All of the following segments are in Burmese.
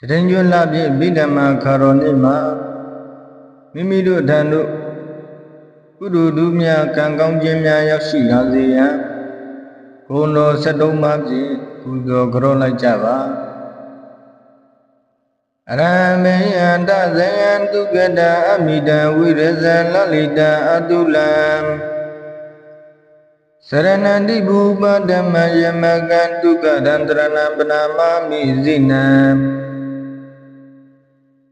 တရင်ကျွလပြည့်ဗိဓမ္မာခါတော်နေ့မှာမိမိတို့ထံသို့ကုသိုလ်သူများကံကောင်းခြင်းများရောက်ရှိလာစေရန်ဂုဏ်တော်73ပါးဖြင့်ပူဇော်ကြောလိုက်ကြပါအရမေယန္တဇယံတုကတအမိတံဝိရဇံလလိတံအတုလံစရဏန္တိဘူပဓမ္မယမကံတုကတံတရဏံပနာမမိဇိနံ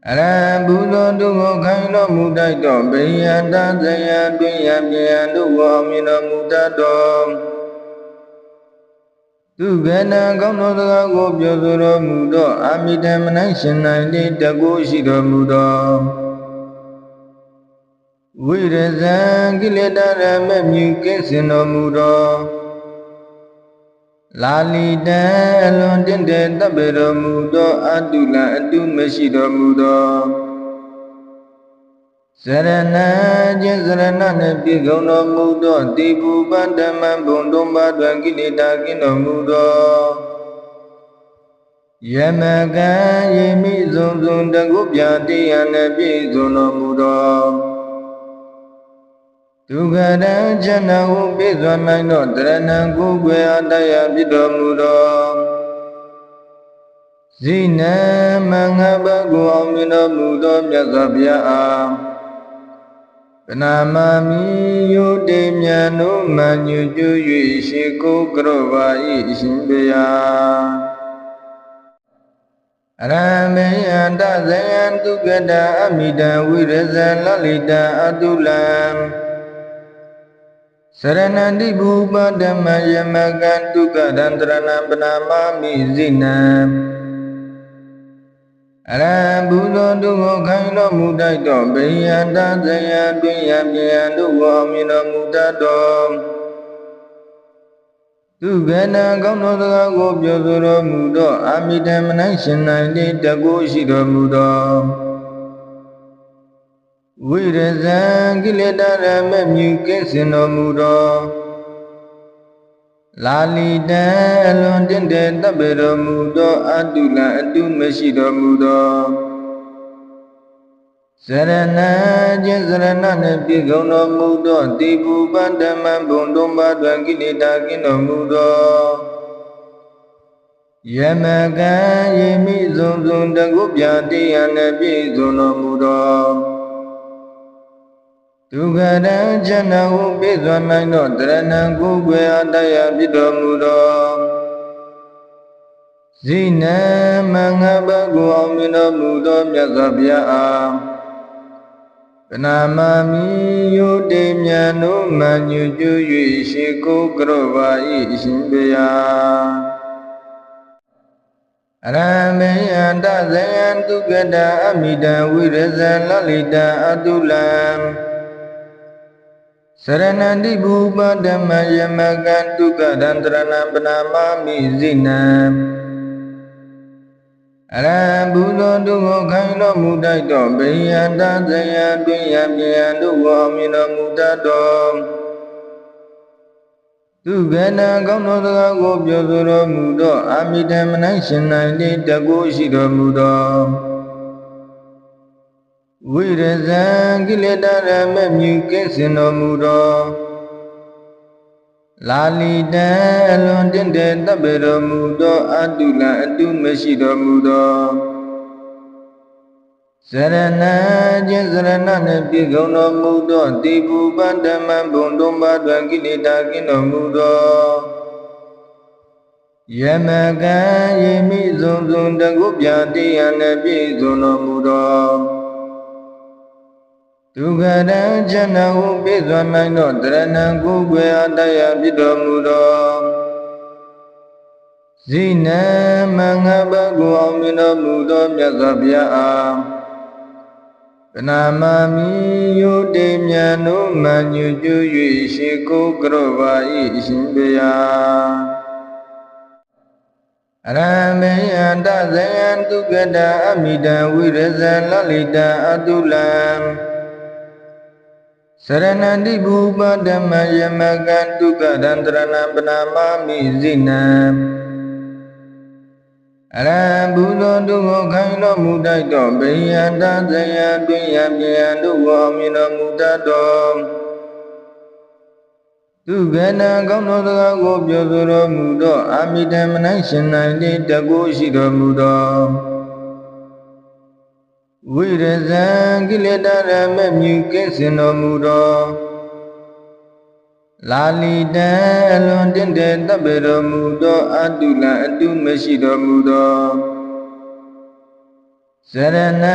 အရံဘုသောတုကိုခိုင်တော်မူတတ်သောဗိယန္တဇယံတွင်ယပြယံတို့ကိုအောင်မြင်တော်မူတတ်သောသူကနံကောင်းသောစကားကိုပြောဆိုတော်မူသောအာမိတံမနိုင်ရှင်နိုင်တိတကုရှိတော်မူသောဝိရဇံကိလေသာရမမြူကင်းစင်တော်မူသော လာလီတံအလွန်တင့်တယ်တပ်ပေတော်မူသောအတုလအတုမရှိတော်မူသောဇရဏခြင်းဇရဏနှင့်ပြည့်စုံတော်မူသောတိဘူပတ္တမံဘုံတုံးပါတွင်ကိလေသာကင်းတော်မူသောယမကံယေမိစုံစုံတကုပြတိယနှင့်ပြည့်စုံတော်မူသော ဒုက္ခတံဇဏဟုပြည့်စုံနိုင်သောတရဏံကိုယ်ွယ်အတ္တယဖြစ်တော်မူသောဇိနံမင်္ဂဘကိုအောင်မြင်တော်မူသောမြတ်စွာဘုရားအားကနာမမိယုတေမြတ်တို့မညွကျွ၍ရှိကိုကရောပါ၏အရှင်ဘုရားအရမေယန္တဇယံတုကတအမိတံဝိရဇံလလိတံအတုလံ စရဏန္တိဘူပဓမ္မယမကံတုကတံတရဏံပနာမမိဇိနံအရံဘုသောတုကိုခိုင်တော်မူတတ်သောဗိယန္တဇယံတွင်ယပြယံတို့ကိုအောင်မြင်တော်မူတတ်သောသူကနံကောင်းသောစကားကိုပြောဆိုတော်မူသောအာမိတံမနိုင်ရှင်နိုင်တိတကုရှိတော်မူသော ဝိရဇံကိလေသာရမမြူကင်းစင်တော်မူသောလာလီတံအလွန်တင့်တယ်တပ်ပေတော်မူသောအတုလအတုမရှိတော်မူသောဇရဏခြင်းဇရဏနှင့်ပြည့်စုံတော်မူသောတိဘူပတ္တမံဘုံတုံးပါတွင်ကိလေသာကင်းတော်မူသောယမကံယေမိစုံစုံတကုပြတိယနှင့်ပြည့်စုံတော်မူသော ဒုက္ခတံဇဏဟုပြည့်စုံနိုင်သောတရဏံကိုယ်ွယ်အတ္တယဖြစ်တော်မူသောဇိနံမင်္ဂဘကိုအောင်မြင်တော်မူသောမြတ်စွာဘုရားအားကနာမမိယုတေမြတ်တို့မညွကျွ၍ရှိကိုကရောပါ၏အရှင်ဘုရားအရမေယန္တဇယံတုကတအမိတံဝိရဇံလလိတံအတုလံ စရဏန္တိဘူပဓမ္မယမကံတုကတံတရဏံပနာမမိဇိနံအရံဘုသောတုကိုခိုင်တော်မူတတ်သောဗိယန္တဇယံတွင်ယပြယံတို့ကိုအောင်မြင်တော်မူတတ်သောသူကနံကောင်းသောစကားကိုပြောဆိုတော်မူသောအာမိတံမနိုင်ရှင်နိုင်တိတကုရှိတော်မူသော ဝိရဇံကိလေသာရမမြူကင်းစင်တော်မူသောလာလီတံအလွန်တင့်တယ်တပ်ပေတော်မူသောအတုလအတုမရှိတော်မူသောဇရဏခြင်းဇရဏနှင့်ပြည့်စုံတော်မူသောတိဘူပတ္တမံဘုံတုံးပါတွင်ကိလေသာကင်းတော်မူသောယမကံယေမိစုံစုံတကုပြတိယနှင့်ပြည့်စုံတော်မူသော ဒုက္ခတံဇဏဟုပြည့်စုံနိုင်သောတရဏံကိုယ်ွယ်အတ္တယဖြစ်တော်မူသောဇိနံမင်္ဂဘကိုအောင်မြင်တော်မူသောမြတ်စွာဘုရားအားကနာမမိယုတေမြတ်တို့မညွကျွ၍ရှိကိုကရောပါ၏အရှင်ဘုရားအရမေယန္တဇယံတုကတအမိတံဝိရဇံလလိတံအတုလံ စရဏန္တိဘူပဓမ္မယမကံတုကတံတရဏံပနာမမိဇိနံအရဟံဘုသောတုကိုခိုင်တော်မူတတ်သောဗိယံတဇယံတွင်ယံပြေယံတို့ကိုအောင်မြင်တော်မူတတ်သောသူကနာကောင်းသောစကားကိုပြောဆိုတော်မူသောအာမိတမနိုင်ရှင်နိုင်သည့်တကုရှိတော်မူသော ဝိရဇံကိလေသာရမမြူကင်းစင်တော်မူသောလာလီတံအလွန်တင့်တယ်တပ်ပေတော်မူသောအတုလအတုမရှိတော်မူသောဇရဏ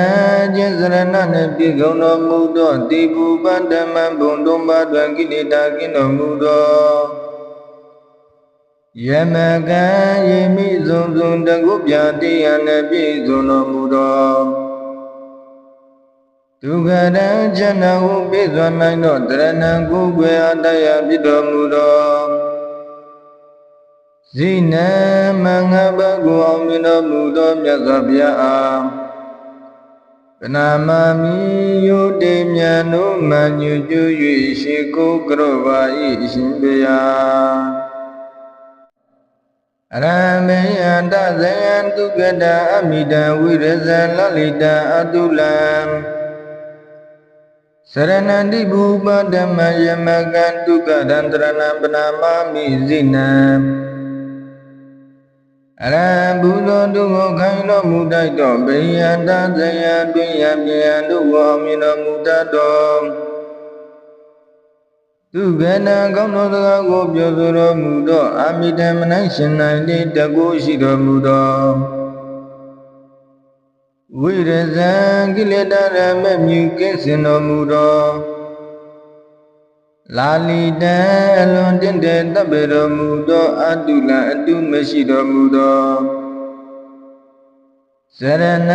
ခြင်းဇရဏနှင့်ပြည့်စုံတော်မူသောတိဘူပန္ဓမံဘုံတုံးပါတွင်ကိလေသာကင်းတော်မူသောယမကံယေမိဇုံဇုံတကုပြတိယနှင့်ပြည့်စုံတော်မူသော ဒုက္ခရံဇဏဟုပြည့်စုံနိုင်သောတရဏံကိုယ်ွယ်အတ္တယဖြစ်တော်မူသောဇိနံမင်္ဂဘကုအောင်မြင်တော်မူသောမြတ်စွာဘုရားအားကနာမမီယုတေမြတ်နုမညွကျွ၍ရှိကိုကရောပါ၏အရှင်ဘုရားအရမေယန္တဇယံတုကတအမိတံဝိရဇံလလိတံအတုလံ စရဏန္တိဘူပဓမ္မယမကံဒုက္ခဒန္တရဏပနာမမိဇိနံအရဟံဘုသောတုကိုခိုင်တော်မူတတ်သောဗိယန္တဇယံတွင်ယံပြေယံတို့ကိုအောင်မြင်တော်မူတတ်သောသူကနာကောင်းသောစကားကိုပြောဆိုတော်မူသောအာမိတမနိုင်ရှင်နိုင်သည့်တကုရှိတော်မူသော ဝိရဇံကိလေသာရမမြူကင်းစင်တော်မူသောလာလီတံအလွန်တင့်တယ်တပ်ပေတော်မူသောအတုလအတုမရှိတော်မူသောဇရဏ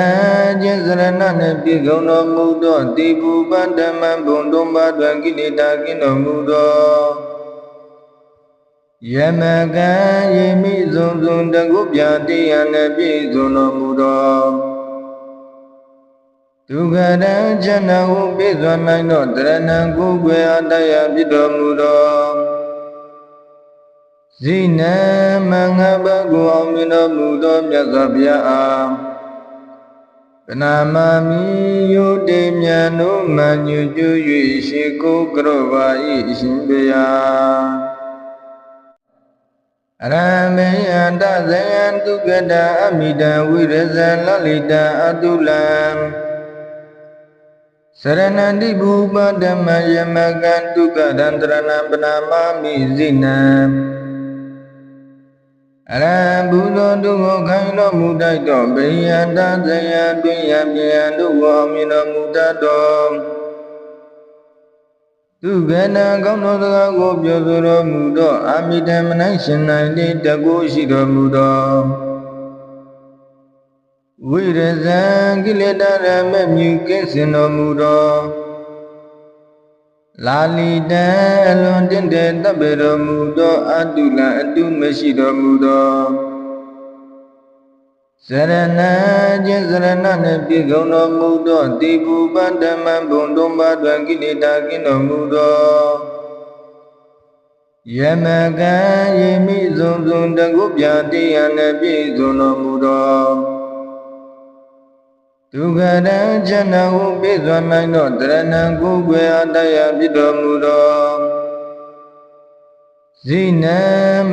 ခြင်းဇရဏနှင့်ပြည့်စုံတော်မူသောတိဘူပန္ဓမံဘုံတုံးပါတွင်ကိလေသာကင်းတော်မူသောယမကံယေမိဇုံဇုံတကုပြတိယနှင့်ပြည့်စုံတော်မူသော ဒုက္ခရံဇဏဟုပြည့်စုံနိုင်သောတရဏံကိုယ်ွယ်အတ္တယဖြစ်တော်မူသောဇိနံမင်္ဂဘကုအောင်မြင်တော်မူသောမြတ်စွာဘုရားအားကနာမမီယုတေမြတ်နုမညွကျွ၍ရှိကိုကရောပါ၏အရှင်ဘုရားအရမေယန္တဇယံတုကတအမိတံဝိရဇံလလိတံအတုလံ စရဏန္တိဘူပဓမ္မယမကံဒုက္ခဒန္တရဏပနာမမိဇိနံအရဟံဘုသောတုကိုခိုင်တော်မူတတ်သောဗိယန္တဇယံတွင်ယံပြေယံတို့ကိုအောင်မြင်တော်မူတတ်သောသူကနာကောင်းသောစကားကိုပြောဆိုတော်မူသောအာမိတမနိုင်ရှင်နိုင်သည့်တကုရှိတော်မူသော ဝိရဇံကိလေသာရမမြူကင်းစင်တော်မူသောလာလီတံအလွန်တင့်တယ်တပ်ပေတော်မူသောအတုလအတုမရှိတော်မူသောဇရဏခြင်းဇရဏနှင့်ပြည့်စုံတော်မူသောတိဘူပန္ဓမံဘုံတုံးပါတွင်ကိလေသာကင်းတော်မူသောယမကံယေမိဇုံဇုံတကုပြတိယနှင့်ပြည့်စုံတော်မူသော ဒုက္ခရံဇဏဟုပြည့်စုံနိုင်သောတရဏံကိုယ်ွယ်အတ္တယဖြစ်တော်မူသောဇိနံ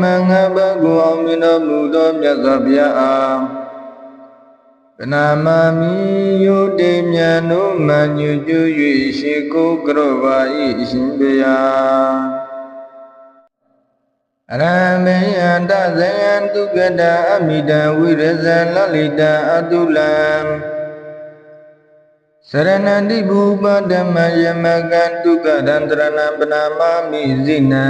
မင်္ဂဘကုအောင်မြင်တော်မူသောမြတ်စွာဘုရားအားကနာမမီယုတေမြတ်နုမညွကျွ၍ရှိကိုကရောပါ၏အရှင်ဘုရားအရမေယန္တဇယံတုကတအမိတံဝိရဇံလလိတံအတုလံ စရဏန္တိဘူပဓမ္မယမကံဒုက္ခဒန္တရဏပနာမမိဇိနံ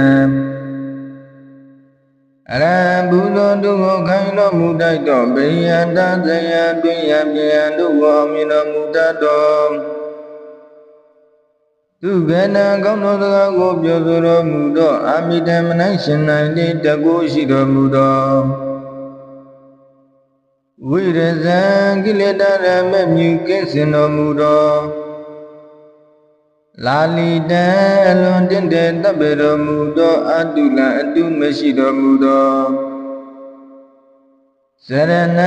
အရဟံဘုသောတုကိုခိုင်တော်မူတတ်သောဗိယန္တဇယံတွင်ယံပြေယံတို့ကိုမြင်တော်မူတတ်သောသူကနာကောင်းသောစကားကိုပြောဆိုတော်မူသောအာမိတမနိုင်ရှင်နိုင်သည့်တကုရှိတော်မူသော ဝိရဇံကိလေသာရမမြူကင်းစင်တော်မူသောလာလီတံအလွန်တင့်တယ်တပ်ပေတော်မူသောအတုလအတုမရှိတော်မူသောဇစရဏ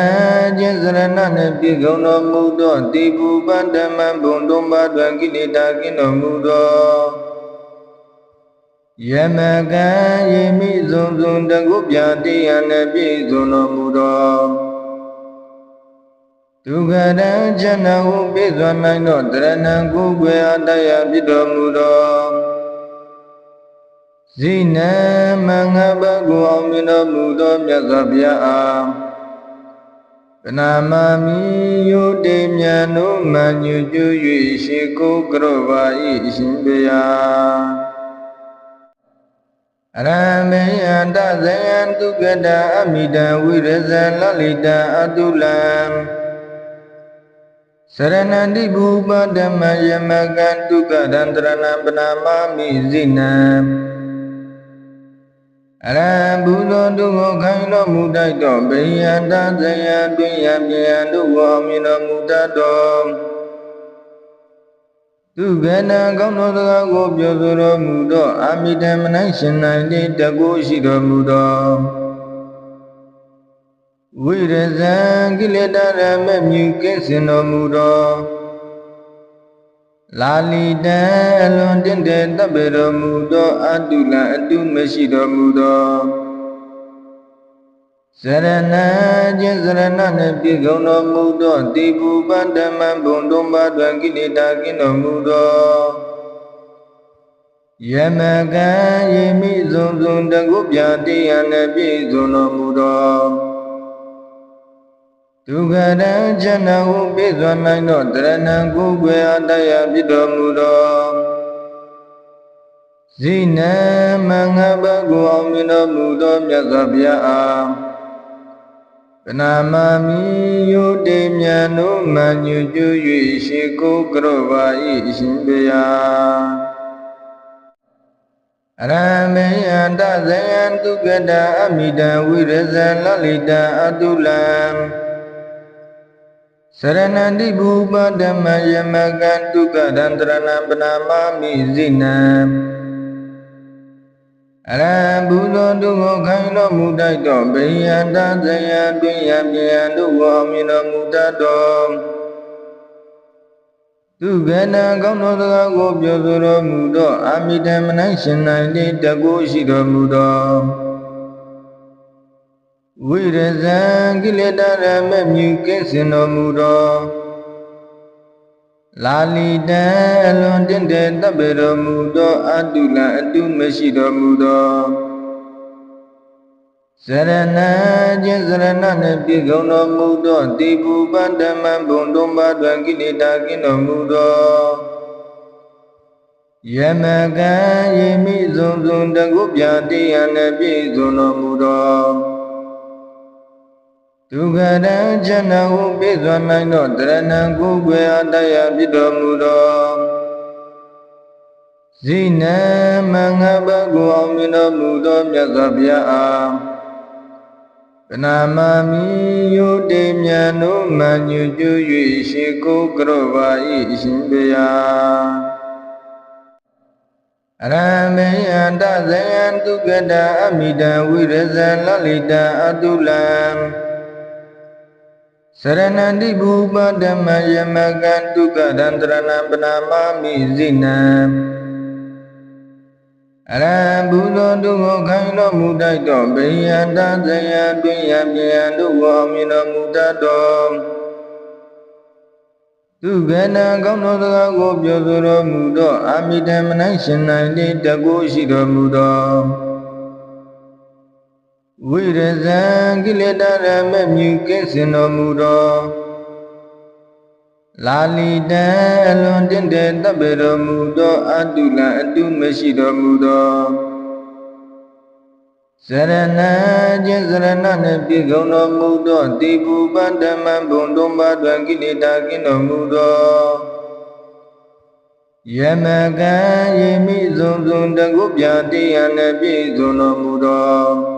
ခြင်းစရဏနှင့်ပြည့်စုံတော်မူသောတိဘူပတ္တမဘုံတုံးပါတွင်ကိလေသာကင်းတော်မူသောယမကံယေမိစုံစုံတကုပြတိယနှင့်ပြည့်စုံတော်မူသော ဒုက္ခတံဇဏဟုပြည့်စုံနိုင်သောတရဏံကိုယ်ွယ်အတ္တယဖြစ်တော်မူသောဇိနံမင်္ဂဘကုအောင်မြင်တော်မူသောမြတ်စွာဘုရားအားကနာမမီယုတေမြတ်နုမညွကျွ၍ရှိကိုကရောပါဤရှင်ဘုရားအရမေယန္တဇယံတုကတအမိတံဝိရဇလလိတံအတုလံ စရဏန္တိဘူပဓမ္မယမကံတုကတံတရဏံပနာမမိဇိနံအရံဘုသောတုကိုခိုင်တော်မူတတ်သောဗိယန္တဇယံတွင်ယပြေယံတို့ကိုအောင်မြင်တော်မူတတ်သောသူကနာကောင်းသောစကားကိုပြောဆိုတော်မူသောအာမိတမနိုင်ရှင်နိုင်သည့်တကုရှိတော်မူသော ဝိရဇံကိလေသာရမမြူကင်းစင်တော်မူသောလာလီတံအလွန်တင့်တယ်တပ်ပေတော်မူသောအတုလအတုမရှိတော်မူသောစရဏခြင်းစရဏနှင့်ပြည့်စုံတော်မူသောတိဘူပတ္တမဘုံတုံးပါတွင်ကိလေသာကင်းတော်မူသောယမကံယေမိစုံစုံတကုပြတိယနှင့်ပြည့်စုံတော်မူသော ဒုက္ခတံဇဏဟုပြည့်စုံနိုင်သောတရဏံကိုယ်ွယ်အတ္တယဖြစ်တော်မူသောဇိနံမင်္ဂဘကုအောင်မြင်တော်မူသောမြတ်စွာဘုရားအားကနာမမီယုတေမြတ်နုမညွကျွ၍ရှိကိုကရောပါဤရှင်ဘုရားအရမေယန္တဇယံတုကတအမိတံဝိရဇလလိတံအတုလံ စရဏန္တိဘူပဓမ္မယမကံတုကတံတရဏံပနာမမိဇိနံအရံဘုသောတုကိုခိုင်တော်မူတတ်သောဗိယန္တဇယံတွင်ယပြေယံတို့ကိုအောင်မြင်တော်မူတတ်သောသူကနာကောင်းသောစကားကိုပြောဆိုတော်မူသောအာမိတမနိုင်ရှင်နိုင်သည့်တကုရှိတော်မူသော ဝိရဇံကိလေသာရမမြူကင်းစင်တော်မူသောလာလီတံအလွန်တင့်တယ်တပ်ပေတော်မူသောအတုလအတုမရှိတော်မူသောစရဏခြင်းစရဏနှင့်ပြည့်စုံတော်မူသောတိဘူပတ္တမဘုံတုံးပါတွင်ကိလေသာကင်းတော်မူသောယမကံယေမိစုံစုံတကုပြတိယနှင့်ပြည့်စုံတော်မူသော ဒုက္ခတံဇဏဟုပြည့်စုံနိုင်သောတရဏံကိုယ်ွယ်အတ္တယဖြစ်တော်မူသောဇိနံမင်္ဂဘကုအောင်မြင်တော်မူသောမြတ်စွာဘုရားအားကနာမမီယုတေမြတ်နုမညွကျွ၍ရှိကိုကရောပါဤရှင်ဘုရားအရမေယန္တဇယံတုကတအမိတံဝိရဇလလိတံအတုလံ စရဏန္တိဘူပဓမ္မယမကံတုကတံတရဏံပနာမမိဇိနံအရံဘုသောတုကိုခိုင်တော်မူတတ်သောဗိယန္တဇယံတွင်ယပြေယံတို့ကိုအောင်မြင်တော်မူတတ်သောသူကနာကောင်းသောစကားကိုပြောဆိုတော်မူသောအာမိတမနိုင်ရှင်နိုင်သည့်တကုရှိတော်မူသော ဝိရဇံကိလေသာရမမြူကင်းစင်တော်မူသောလာလီတံအလွန်တင့်တယ်တပ်ပေတော်မူသောအတုလအတုမရှိတော်မူသောစရဏခြင်းစရဏနှင့်ပြည့်စုံတော်မူသောတိဘူပတ္တမဘုံတုံးပါတွင်ကိလေသာကင်းတော်မူသောယမကံယေမိစုံစုံတကုပြတိယနှင့်ပြည့်စုံတော်မူသော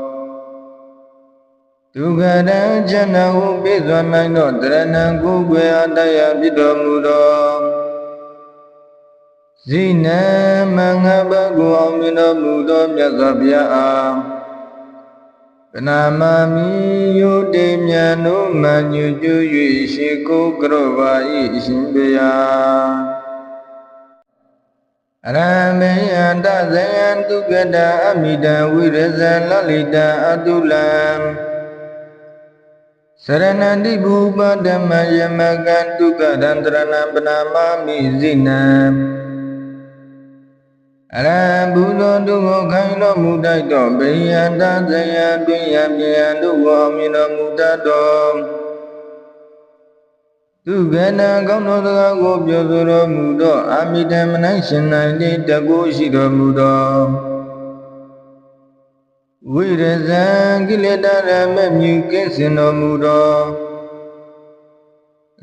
ဒုက္ခတံဇဏဟုပြည့်စုံနိုင်သောတရဏံကိုယ်ွယ်အတ္တယဖြစ်တော်မူသောဇိနံမင်္ဂဘကုအောင်မြင်တော်မူသောမြတ်စွာဘုရားအားကနာမာမိယုတေမြတ်နုမညွကျွ၍ရှိကိုကရောပါဤအရှင်ဘုရားအရမေယံတဇယံတုကတအမိတံဝိရဇံလလိတံအတုလံစ ရဏန္တိဘူပဓမ္မယမကံတုကတံတရဏံပနာမမိဇိနံအရဘုသောတုကိုခိုင်တော်မူတတ်သောဗိယံတဇယံတွင်ယံပြယံတို့ကိုမြင်တော်မူတတ်သောသူကနံကောင်းသောစကားကိုပြောဆိုတော်မူသောအာမိတမနိုင်ရှင်နိုင်တိတကုရှိတော်မူသော ဝိရဇံကိလေသာရမမြူကင်းစင်တော်မူသော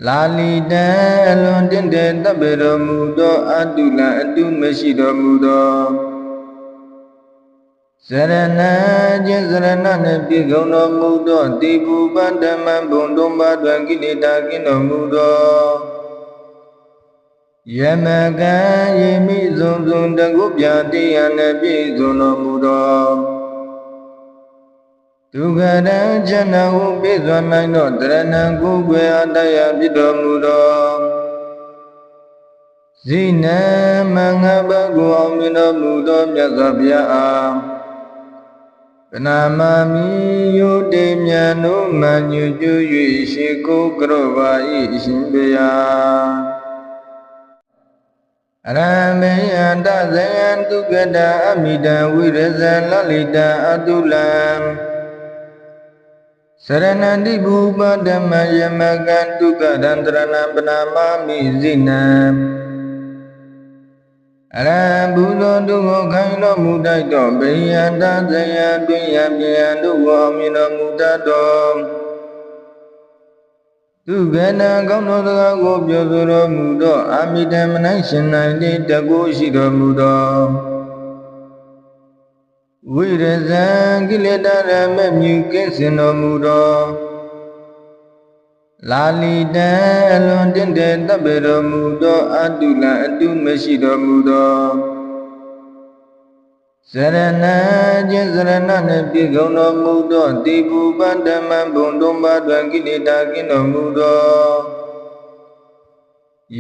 လာလီတံအလွန်တင့်တယ်တပ်ပေတော်မူသောအတုလံအတုမရှိတော်မူသောဇရဏခြင်းဇရဏနှင့်ပြည့်စုံတော်မူသောတိဘူပန္ဓမံဘုံတုံးပါတွင်ကိလေသာကင်းတော်မူသောယမကံယေမိစုံစုံတကုပြတိယံနှင့်ပြည့်စုံတော်မူသော ဒုက္ခတံဇဏဟုပြည့်စုံနိုင်သောတရဏံကိုယ်ွယ်အတ္တယဖြစ်တော်မူသောဇိနံမင်္ဂဘကုအောင်မြင်တော်မူသောမြတ်စွာဘုရားအားကနာမမိယုတေမြတ်နုမညွကျွ၍ရှိကိုကရောပါဤအရှင်ဘုရားအရမေယံတဇယံတုကတအမိတံဝိရဇံလလိတံအတုလံ စရဏန္တိဘူပဓမ္မယမကံတုကရန္တရဏပနာမမိဇိနံအရဘုသောတုကိုခိုင်တော်မူတတ်သောဗိယံတဇယံတွင်ယံပြယံတို့ကိုအမြင်တော်မူတတ်သောသူကနံကောင်းသောစကားကိုပြောဆိုတော်မူသောအာမိတမနိုင်ရှင်နိုင်တိတကုရှိတော်မူသော ဝိရဇံကိလေသာရမမြူကင်းစင်တော်မူသောလာလီတံအလွန်တင့်တယ်တပ်ပေတော်မူသောအတုလံအတုမရှိတော်မူသောဇရဏခြင်းဇရဏနှင့်ပြည့်စုံတော်မူသောတိဘူပန္ဓမံဘုံတုံးပါတွင်ကိလေသာကင်းတော်မူသော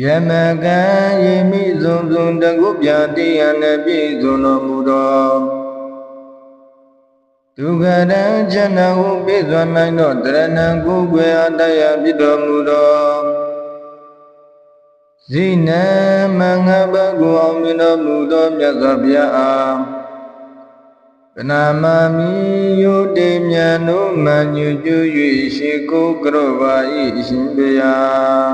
ယမကံယေမိစုံစုံတကုပြတိယံနှင့်ပြည့်စုံတော်မူသော ဒုက္ခတံဇဏဟုပြည့်စုံနိုင်သောတရဏံကိုယ်ွယ်အတ္တယဖြစ်တော်မူသောဇိနံမင်္ဂဘကုအောင်မြင်တော်မူသောမြတ်စွာဘုရားအားကနာမမိယုတေမြတ်နုမညွကျွ၍ရှိကိုကရောပါဤအရှင်ဘုရား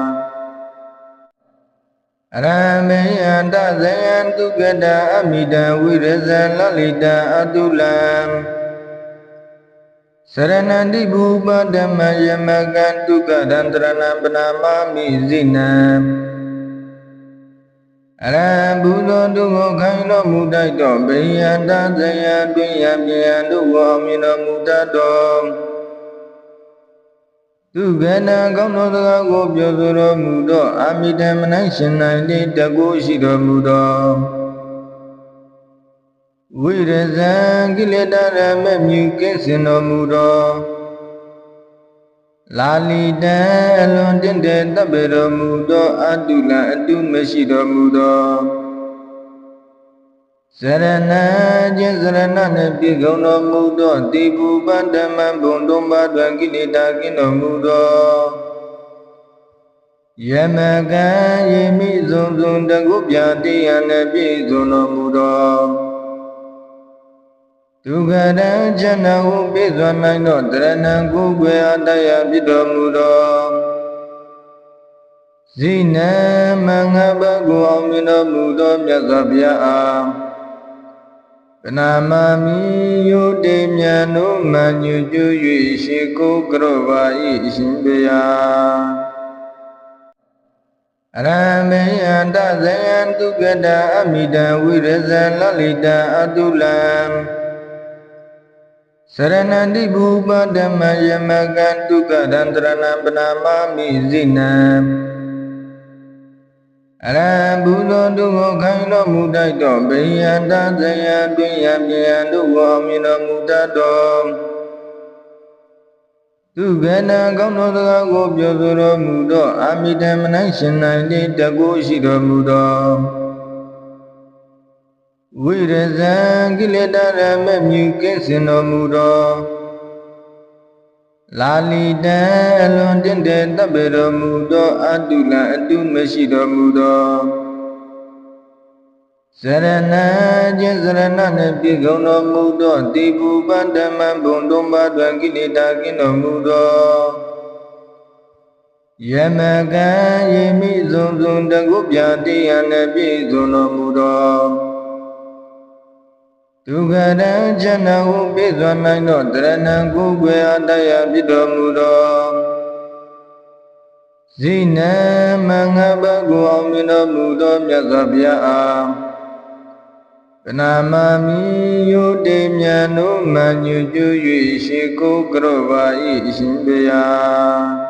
အရမေယံတဇယံတုကတအမိတံဝိရဇံလလိတံအတုလံ စရဏန္တိဘူပဓမ္မယမကံတုကရန္တရဏပနာမမိဇိနံအရဘုသောတုကိုခိုင်တော်မူတတ်သောဗိယံတဇယံတွင်ယံပြယံတို့ကိုအမြင်တော်မူတတ်သောသူကနံကောင်းသောစကားကိုပြောဆိုတော်မူသောအာမိတမနိုင်ရှင်နိုင်တိတကုရှိတော်မူသော ဝိရဇံကိလေသာရမမြူကင်းစင်တော်မူသောလာလီတံအလွန်တင့်တယ်တပ်ပေတော်မူသောအတုလံအတုမရှိတော်မူသောဇရဏခြင်းဇရဏနှင့်ပြည့်စုံတော်မူသောတိဘူပန္ဓမံဘုံတုံးပါတွင်ကိလေသာကင်းတော်မူသောယမကံယေမိစုံစုံတကုပြတိယံနှင့်ပြည့်စုံတော်မူသော ဒုက္ခတံဇဏဟုပြည့်စုံနိုင်သောတရဏံကိုယ်ွယ်အတ္တယဖြစ်တော်မူသောဇိနံမင်္ဂဘကုအောင်မြင်တော်မူသောမြတ်စွာဘုရားအားကနာမမိယုတေမြတ်နုမညွကျွ၍ရှိကိုကရောပါဤအရှင်ဘုရားအရမေယံတဇယံတုကတအမိတံဝိရဇံလလိတံအတုလံ စရဏန္တိဘူပဓမ္မယမကံတုကရန္တရဏပနာမမိဇိနံအရဘုသောတုကိုခိုင်တော်မူတတ်သောဗိယံတဇယံတွင်ယံပြယံတို့ကိုအမြင်တော်မူတတ်သောသူကနံကောင်းသောစကားကိုပြောဆိုတော်မူသောအာမိတမနိုင်ရှင်နိုင်တိတကုရှိတော်မူသော ဝိရဇံကိလေသာရမဲ့မြူကင်းစင်တော်မူသောလာလီတံအလွန်တင့်တယ်တပ်ပေတော်မူသောအတုလံအတုမရှိတော်မူသောဇရဏံခြင်းဇရဏနှင့်ပြည့်စုံတော်မူသောတိပူပန္တမံဘုံတုံးပါတွင်ကိလေသာကင်းတော်မူသောယမကံယေမိစုံစုံတကုပြတိယနှင့်ပြည့်စုံတော်မူသော ဒုက္ခရံဇဏဟုပြည့်စုံနိုင်သောတရဏံကိုယ်ွယ်အတ္တယဖြစ်တော်မူသောဇိနံမင်္ဂဘဂဝံမြင်တော်မူသောမြတ်စွာဘုရားအားကနာမမိယုတေမြတ်တို့မှညွကျွ၍ရှိကိုကရောပါဤအရှင်ဘုရား